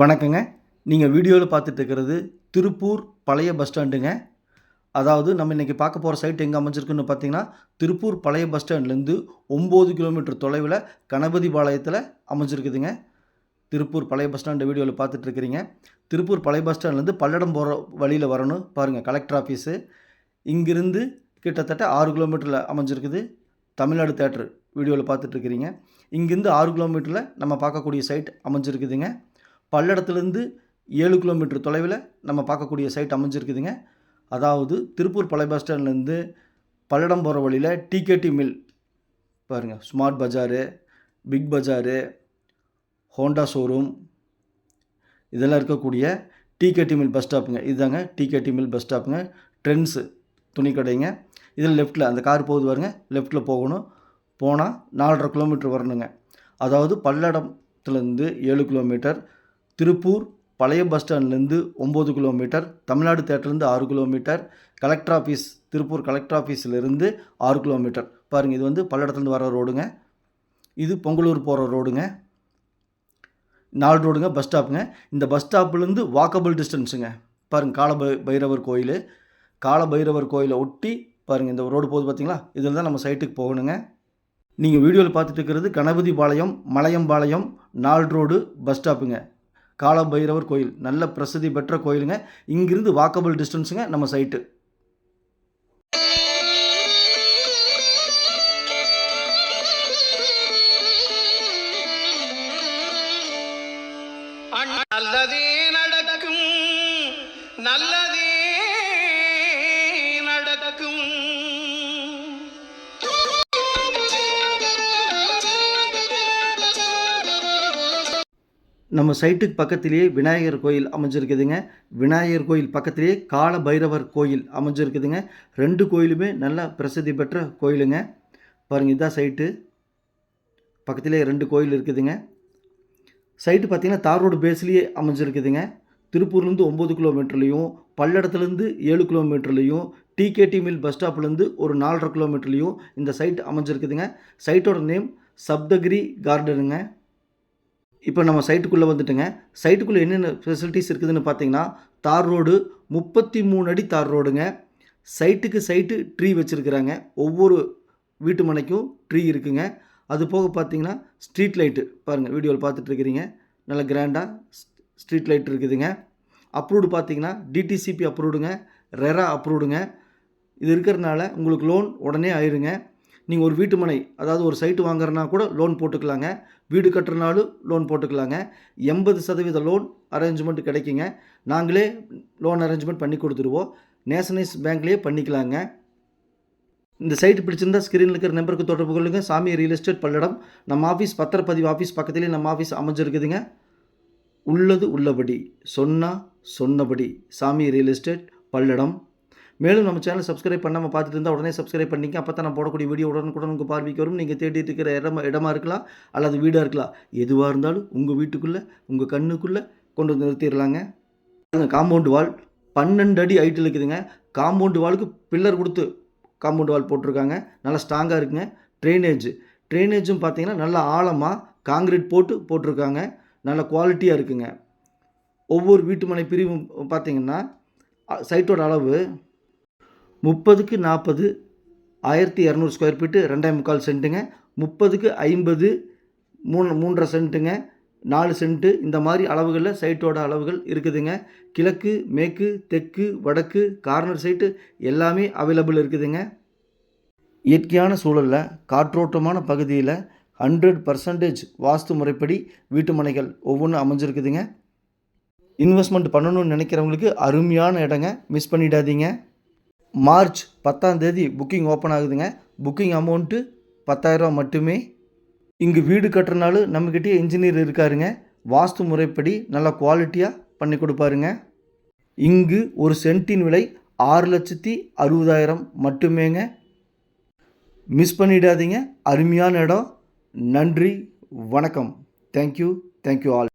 வணக்கங்க. நீங்கள் வீடியோவில் பார்த்துட்டு இருக்கிறது திருப்பூர் பழைய பஸ் ஸ்டாண்டுங்க. அதாவது நம்ம இன்றைக்கி பார்க்க போகிற சைட் எங்கே அமைஞ்சிருக்குன்னு பார்த்தீங்கன்னா திருப்பூர் பழைய பஸ் ஸ்டாண்ட்லேருந்து ஒம்பது கிலோமீட்டர் தொலைவில் கணபதி பாளையத்தில் அமைஞ்சிருக்குதுங்க. திருப்பூர் பழைய பஸ் ஸ்டாண்டு வீடியோவில் பார்த்துட்ருக்கிறீங்க திருப்பூர் பழைய பஸ் ஸ்டாண்ட்லேருந்து பல்லடம் போகிற வழியில் வரணும் பாருங்கள் கலெக்டர் ஆஃபீஸு இங்கிருந்து கிட்டத்தட்ட ஆறு கிலோமீட்டரில் அமைஞ்சிருக்குது தமிழ்நாடு தேட்ரு வீடியோவில் பார்த்துட்ருக்கிறீங்க இங்கேருந்து ஆறு கிலோமீட்டரில் நம்ம பார்க்கக்கூடிய சைட் அமைஞ்சிருக்குதுங்க. பல்லடத்துலேருந்து ஏழு கிலோமீட்டர் தொலைவில் நம்ம பார்க்கக்கூடிய சைட் அமைஞ்சிருக்குதுங்க. அதாவது திருப்பூர் பழைய பஸ் ஸ்டாண்ட்லேருந்து பல்லடம் போகிற வழியில் டிகேடி மில் பாருங்கள் smart bazaar big bazaar Honda showroom இதெல்லாம் இருக்கக்கூடிய டிகேடி மில் பஸ் ஸ்டாப்புங்க இதுதாங்க டிகேடி மில் பஸ் ஸ்டாப்புங்க ட்ரெண்ட்ஸு துணி கடைங்க இதில் லெஃப்ட்டில் அந்த கார் போகுது பாருங்க லெஃப்ட்டில் போகணும். போனால் நாலரை கிலோமீட்டர் வரணுங்க. அதாவது பல்லடத்துலேருந்து ஏழு கிலோமீட்டர் திருப்பூர் பழைய பஸ் ஸ்டாண்ட்லேருந்து ஒம்பது கிலோமீட்டர் தமிழ்நாடு தேட்டர்லேருந்து ஆறு kilometre collector office Tiruppur collector ஆஃபீஸ்லேருந்து ஆறு கிலோமீட்டர் பாருங்கள் இது வந்து பல்லடத்துலேருந்து வர ரோடுங்க இது பொங்கலூர் போகிற ரோடுங்க நாலு ரோடுங்க பஸ் ஸ்டாப்புங்க இந்த பஸ் ஸ்டாப்லேருந்து வாக்கபிள் டிஸ்டன்ஸுங்க பாருங்கள் கால பை பைரவர் கோயில். கால பைரவர் கோயிலை ஒட்டி பாருங்கள் இந்த ரோடு போகுது பார்த்தீங்களா இதில் தான் நம்ம சைட்டுக்கு போகணுங்க. நீங்கள் வீடியோவில் பார்த்துட்டு இருக்கிறது கணபதி பாளையம் மலையம்பாளையம் நால் ரோடு பஸ் ஸ்டாப்புங்க காலபைரவர் கோயில். நல்ல பிரசித்தி பெற்ற கோயிலுங்க. இங்கிருந்து வாக்கபிள் டிஸ்டன்ஸுங்க நம்ம சைட்டு நம்ம சைட்டுக்கு பக்கத்திலேயே விநாயகர் கோயில் அமைஞ்சிருக்குதுங்க. விநாயகர் கோயில் பக்கத்திலேயே கால பைரவர் கோயில் அமைஞ்சிருக்குதுங்க. ரெண்டு கோயிலுமே நல்லா பிரசித்தி பெற்ற கோயிலுங்க. பாருங்கள் இதுதான் சைட்டு. பக்கத்திலேயே ரெண்டு கோயில் இருக்குதுங்க. சைட்டு பார்த்திங்கன்னா தார் ரோடு பேஸ்லேயே அமைஞ்சிருக்குதுங்க. திருப்பூர்லேருந்து ஒம்பது கிலோமீட்டர்லேயும் பல்லடத்துலேருந்து ஏழு கிலோமீட்டர்லேயும் டிகேடி மில் பஸ் ஸ்டாப்லேருந்து ஒரு நாலரை கிலோமீட்டர்லேயும் இந்த சைட் அமைஞ்சிருக்குதுங்க. சைட்டோட நேம் சப்தகிரி கார்டனுங்க. இப்போ நம்ம சைட்டுக்குள்ளே வந்துட்டுங்க. சைட்டுக்குள்ளே என்னென்ன ஃபெசிலிட்டிஸ் இருக்குதுன்னு பார்த்தீங்கன்னா தார் ரோடு முப்பத்தி மூணு அடி தார் ரோடுங்க. சைட்டுக்கு சைட்டு ட்ரீ வச்சுருக்குறாங்க. ஒவ்வொரு வீட்டு மனைக்கும் ட்ரீ இருக்குங்க. அது போக பார்த்தீங்கன்னா ஸ்ட்ரீட் லைட்டு பாருங்கள் வீடியோவில் பார்த்துட்ருக்கிறீங்க. நல்ல கிராண்டாக ஸ்ட்ரீட் லைட் இருக்குதுங்க. அப்ரூவ்டு பார்த்தீங்கன்னா டிடிசிபி அப்ரூவ்டுங்க ரெரா அப்ரூவ்டுங்க இது இருக்கிறனால உங்களுக்கு லோன் உடனே ஆயிருங்க. நீங்கள் ஒரு வீட்டு மனை அதாவது ஒரு சைட்டு வாங்குறனா கூட லோன் போட்டுக்கலாங்க. வீடு கட்டுறனாலும் லோன் போட்டுக்கலாங்க. எண்பது சதவீத லோன் அரேஞ்ச்மெண்ட் கிடைக்குங்க. நாங்களே லோன் அரேஞ்ச்மெண்ட் பண்ணி கொடுத்துருவோம். நேஷனலைஸ் பேங்க்லேயே பண்ணிக்கலாங்க. இந்த சைட்டு பிடிச்சிருந்தா ஸ்க்ரீனில் இருக்கிற நம்பருக்கு தொடர்பு கொள்ளுங்க. சாமி ரியல் எஸ்டேட் பல்லடம். நம்ம ஆஃபீஸ் பத்திரப்பதிவு ஆஃபீஸ் பக்கத்துலேயே நம்ம ஆஃபீஸ் அமைஞ்சிருக்குதுங்க. உள்ளது உள்ளபடி சொன்னால் சொன்னபடி சாமி ரியல் எஸ்டேட் பல்லடம் மேலும் நம்ம சேனல் சப்ஸ்கிரைப் பண்ணாமல் பார்த்துட்டு இருந்தால் உடனே சப்ஸ்கிரைப் பண்ணிக்க. அப்போ தான் நான் போடக்கூடிய வீடியோ உடனுக்குடன் உங்கள் பார்வைக்கு வரும். நீங்கள் தேடிட்டு இருக்கிற இடமா இடமா இருக்கலாம் அல்லது வீடாக இருக்கலாம். எதுவாக இருந்தாலும் உங்கள் வீட்டுக்குள்ளே உங்கள் கண்ணுக்குள்ளே கொண்டு வந்து நிறுத்திடலாங்க. காம்பவுண்டு வால் பன்னெண்டு அடி ஹைட்டில் இருக்குதுங்க. காம்பவுண்டு வாலுக்கு பில்லர் கொடுத்து காம்பவுண்ட் வால் போட்டிருக்காங்க. நல்லா ஸ்ட்ராங்காக இருக்குங்க. ட்ரைனேஜ் ட்ரைனேஜும் பார்த்தீங்கன்னா நல்லா ஆழமாக காங்கிரீட் போட்டு போட்டிருக்காங்க. நல்ல குவாலிட்டியாக இருக்குங்க. ஒவ்வொரு வீட்டு மனை பிரிவும் பார்த்தீங்கன்னா சைட்டோட அளவு முப்பதுக்கு நாற்பது ஆயிரத்தி இரநூறு ஸ்கொயர் ஃபீட்டு ரெண்டே முக்கால் சென்ட்டுங்க முப்பதுக்கு ஐம்பது மூணு மூன்றரை சென்ட்டுங்க நாலு சென்ட்டு இந்த மாதிரி அளவுகளில் சைட்டோட அளவுகள் இருக்குதுங்க. கிழக்கு மேற்கு தெற்கு வடக்கு கார்னர் சைட்டு எல்லாமே அவைலபிள் இருக்குதுங்க. இயற்கையான சூழலில் காற்றோட்டமான பகுதியில் ஹண்ட்ரட் பர்சன்டேஜ் வாஸ்து முறைப்படி வீட்டு மனைகள் ஒவ்வொன்றும் அமைஞ்சிருக்குதுங்க. இன்வெஸ்ட்மெண்ட் பண்ணணும்னு நினைக்கிறவங்களுக்கு அருமையான இடங்க. மிஸ் பண்ணிடாதீங்க. மார்ச் பத்தாம் தேதி புக்கிங் ஓப்பன் ஆகுதுங்க. புக்கிங் அமௌண்ட்டு பத்தாயிரரூவா மட்டுமே. இங்கு வீடு கட்டுறனாலும் நம்மக்கிட்டே இன்ஜினியர் இருக்காருங்க. வாஸ்து முறைப்படி நல்லா குவாலிட்டியாக பண்ணி கொடுப்பாருங்க. இங்கு ஒரு சென்ட்டின் விலை ஆறு லட்சத்தி அறுபதாயிரம் மட்டுமேங்க. மிஸ் பண்ணிடாதீங்க. அருமையான இடம். நன்றி. வணக்கம். Thank you thank you all